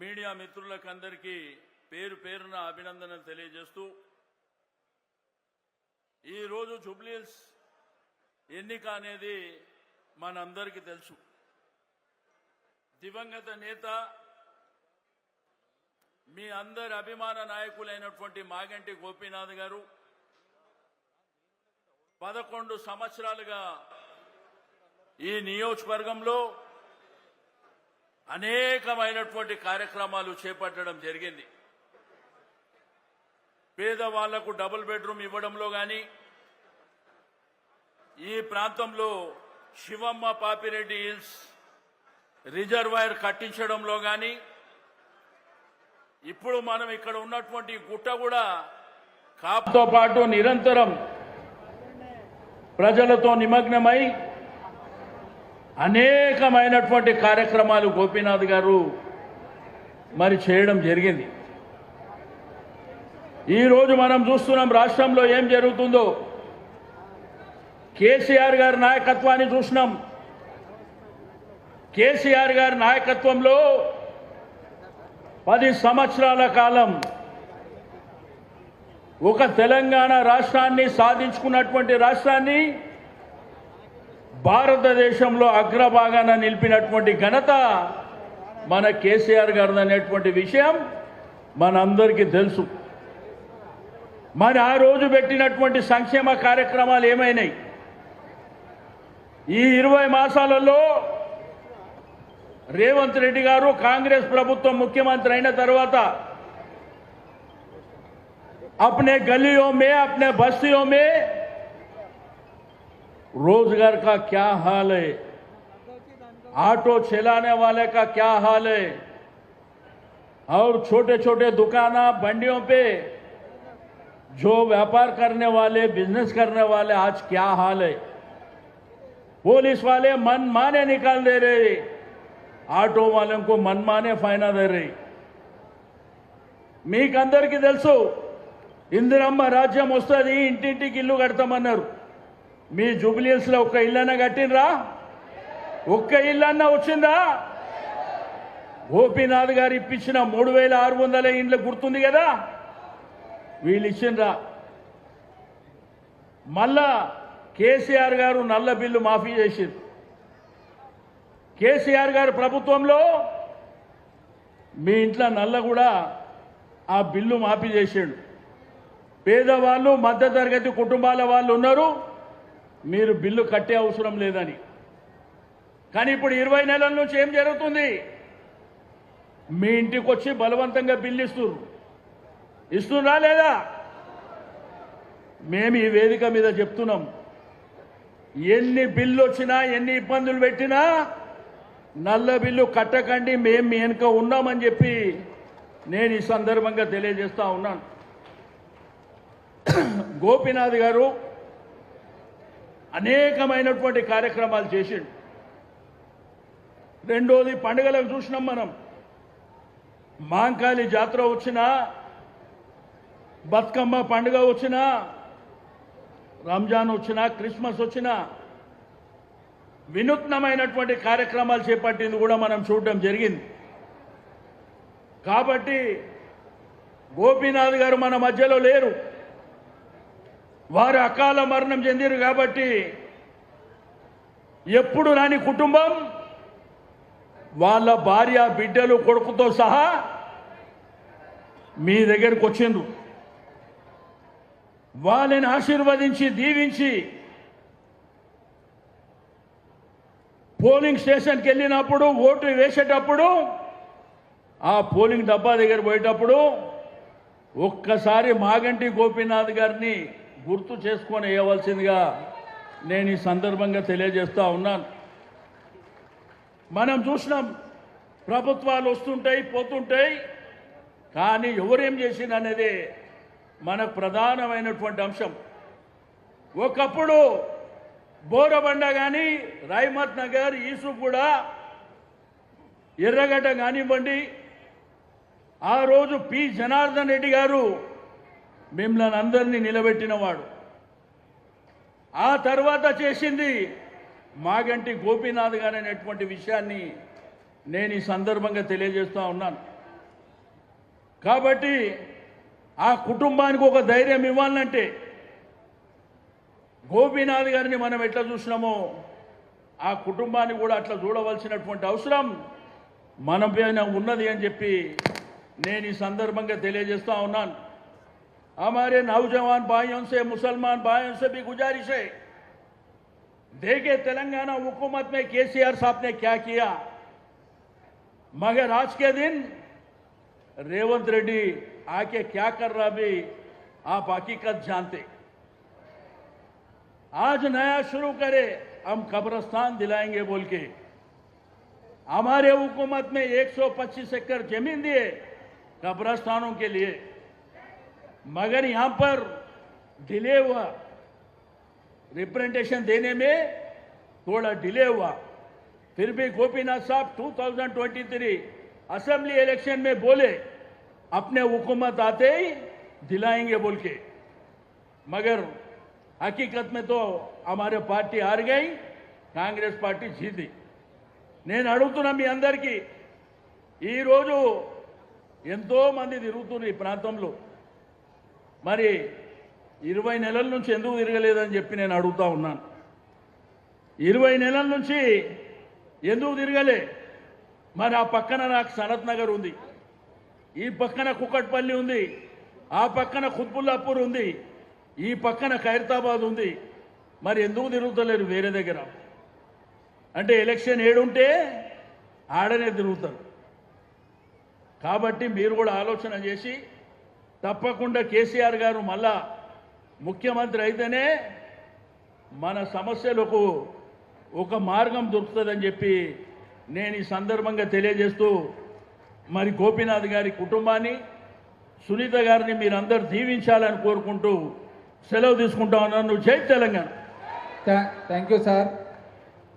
Media మిత్రులకు అందరికీ పేరు పేరున అభినందనలు తెలియజేస్తూ ఈరోజు జూబ్లీహిల్స్ ఎన్నిక అనేది మనందరికీ తెలుసు. దివంగత నేత మీ అందరి అభిమాన నాయకులైనటువంటి మాగంటి గోపీనాథ్ గారు పదకొండు సంవత్సరాలుగా ఈ నియోజకవర్గంలో అనేకమైనటువంటి కార్యక్రమాలు చేపట్టడం జరిగింది. పేదవాళ్ళకు డబుల్ బెడ్రూమ్ ఇవ్వడంలో కానీ ఈ ప్రాంతంలో శివమ్మ పాపిరెడ్డి హిల్స్ రిజర్వాయర్ కట్టించడంలో కానీ ఇప్పుడు మనం ఇక్కడ ఉన్నటువంటి గుట్ట కూడా కాపుతో పాటు నిరంతరం ప్రజలతో నిమగ్నమై అనేకమైనటువంటి కార్యక్రమాలు గోపీనాథ్ గారు మరి చేయడం జరిగింది. ఈరోజు మనం చూస్తున్నాం రాష్ట్రంలో ఏం జరుగుతుందో. కేసీఆర్ గారి నాయకత్వాన్ని చూసినాం. కేసీఆర్ గారి నాయకత్వంలో పది సంవత్సరాల కాలం ఒక తెలంగాణ రాష్ట్రాన్ని సాధించుకున్నటువంటి రాష్ట్రాన్ని భారతదేశంలో అగ్రభాగాన నిలిపినటువంటి ఘనత మన కేసీఆర్ గారు అనేటువంటి విషయం మనందరికీ తెలుసు మరి ఆ రోజు పెట్టినటువంటి సంక్షేమ కార్యక్రమాలు ఏమైనాయి ఈ ఇరవై మాసాలలో రేవంత్ రెడ్డి గారు కాంగ్రెస్ ప్రభుత్వం ముఖ్యమంత్రి అయిన తర్వాత अपने गलियों में अपने बस्तियों में रोज़गार का क्या हाल है? ऑटो चलाने वाले का क्या हाल है? और छोटे छोटे दुकाना बंडियों पे जो व्यापार करने वाले बिज़नेस करने वाले आज क्या हाल है? पुलिस वाले मन माने निकाल दे रहे ऑटो वालों को ఆటో दे रहे मीक अंदर की తెలుసు इंदिरा राज्य इंटी इंटी ఇల్లు कड़ता మీ జూబిలియన్స్లో ఒక్క ఇల్లన్నా కట్టినరా ఒక్క ఇల్లన్నా వచ్చిందా? గోపీనాథ్ గారు ఇప్పించిన మూడు వేల ఆరు వందల ఇండ్లు గుర్తుంది కదా? వీళ్ళు ఇచ్చిండ్రా. మళ్ళా కేసీఆర్ గారు నల్ల బిల్లు మాఫీ చేసింది కేసీఆర్ గారు ప్రభుత్వంలో మీ ఇంట్లో నల్ల కూడా ఆ బిల్లు మాఫీ చేసాడు. పేదవాళ్ళు మధ్యతరగతి కుటుంబాల వాళ్ళు ఉన్నారు. మీరు బిల్లు కట్టే అవసరం లేదని. కానీ ఇప్పుడు ఇరవై నెలల నుంచి ఏం జరుగుతుంది? మీ ఇంటికి వచ్చి బలవంతంగా బిల్లు ఇస్తున్నారు ఇస్తున్నారా లేదా? మేము ఈ వేదిక మీద చెప్తున్నాం. ఎన్ని బిల్లు వచ్చినా ఎన్ని ఇబ్బందులు పెట్టినా నల్ల బిల్లు కట్టకండి మేము మీ వెనుక ఉన్నామని చెప్పి నేను ఈ సందర్భంగా తెలియజేస్తా ఉన్నాను. గోపినాథ్ గారు అనేకమైనటువంటి కార్యక్రమాలు చేసిండు. రెండోది పండుగలకు చూసినాం మనం. మాంకాళి జాతర వచ్చినా బతుకమ్మ పండుగ వచ్చినా రంజాన్ వచ్చినా క్రిస్మస్ వచ్చినా వినూత్నమైనటువంటి కార్యక్రమాలు చేపట్టింది కూడా మనం చూడడం జరిగింది. కాబట్టి గోపీనాథ్ గారు మన మధ్యలో లేరు. వారు అకాల మరణం చెందిరు కాబట్టి ఎప్పుడు రాని కుటుంబం వాళ్ళ భార్య బిడ్డలు కొడుకుతో సహా మీ దగ్గరకు వచ్చిండ్రు. వాళ్ళని ఆశీర్వదించి దీవించి పోలింగ్ స్టేషన్కి వెళ్ళినప్పుడు ఓటు వేసేటప్పుడు ఆ పోలింగ్ డబ్బా దగ్గర పోయేటప్పుడు ఒక్కసారి మాగంటి గోపీనాథ్ గారిని గుర్తు చేసుకొని వేయవలసిందిగా నేను ఈ సందర్భంగా తెలియజేస్తూ ఉన్నాను. మనం చూసినాం ప్రభుత్వాలు వస్తుంటాయి పోతుంటాయి కానీ ఎవరేం చేసింది అనేది మనకు ప్రధానమైనటువంటి అంశం. ఒకప్పుడు బోరబండ కానీ రాయమత్ నగర్ ఈసుగూడ ఎర్రగడ్డ కానివ్వండి. ఆ రోజు పి. జనార్దన్ రెడ్డి గారు మిమ్మల్ని అందరినీ నిలబెట్టినవాడు. ఆ తర్వాత చేసింది మాగంటి గోపీనాథ్ గారు అనేటువంటి విషయాన్ని నేను ఈ సందర్భంగా తెలియజేస్తూ ఉన్నాను. కాబట్టి ఆ కుటుంబానికి ఒక ధైర్యం ఇవ్వాలంటే గోపీనాథ్ గారిని మనం ఎట్లా చూసినామో ఆ కుటుంబాన్ని కూడా అట్లా చూడవలసినటువంటి అవసరం మన పైన ఉన్నది అని చెప్పి నేను ఈ సందర్భంగా తెలియజేస్తూ ఉన్నాను. हमारे नौजवान भाइयों से, मुसलमान भाइयों से भी गुजारिश है। देखे, तेलंगाना हुकूमत में केसीआर साहब ने क्या किया? मगर आज के दिन रेवंत रेड्डी आके क्या कर रहा भी आप हकीकत जानते। आज नया शुरू करे, हम कब्रस्तान दिलाएँगे बोल के। हमारे हुकूमत में 125 एकड़ ज़मीन दिए कब्रस्तानों के लिए। मगर यहां पर डिले हुआ रिप्रेजेंटेशन देने में थोड़ा डिले हुआ फिर भी गोपीनाथ साहब 2023 असेंबली इलेक्शन में बोले अपने हुकूमत आते ही दिलाएंगे बोल के मगर हकीकत में तो हमारे पार्टी हार गई కాంగ్రెస్ పార్టీ జీతి నేను అడుగుతున్నా మీ అందరికీ ఈరోజు ఎంతో మంది తిరుగుతున్నారు ఈ ప్రాంతంలో మరి ఇరవై నెలల నుంచి ఎందుకు తిరగలేదని చెప్పి నేను అడుగుతా ఉన్నాను. ఇరవై నెలల నుంచి ఎందుకు తిరగలే? మరి ఆ పక్కన నాకు సనత్ నగర్ ఉంది. ఈ పక్కన కుక్కట్పల్లి ఉంది. ఆ పక్కన ఖుద్బుల్లాపూర్ ఉంది. ఈ పక్కన ఖైరతాబాద్ ఉంది. మరి ఎందుకు తిరుగుతలేరు వేరే దగ్గర? అంటే ఎలక్షన్ ఏడుంటే ఆడనే తిరుగుతారు. కాబట్టి మీరు కూడా ఆలోచన చేసి తప్పకుండా కేసీఆర్ గారు మళ్ళా ముఖ్యమంత్రి అయితేనే మన సమస్యలకు ఒక మార్గం దొరుకుతుందని చెప్పి నేను ఈ సందర్భంగా తెలియజేస్తూ మరి గోపీనాథ్ గారి కుటుంబాన్ని సునీత గారిని మీరందరూ దీవించాలని కోరుకుంటూ సెలవు తీసుకుంటా ఉన్నాను. జై తెలంగాణ. Thank you sir.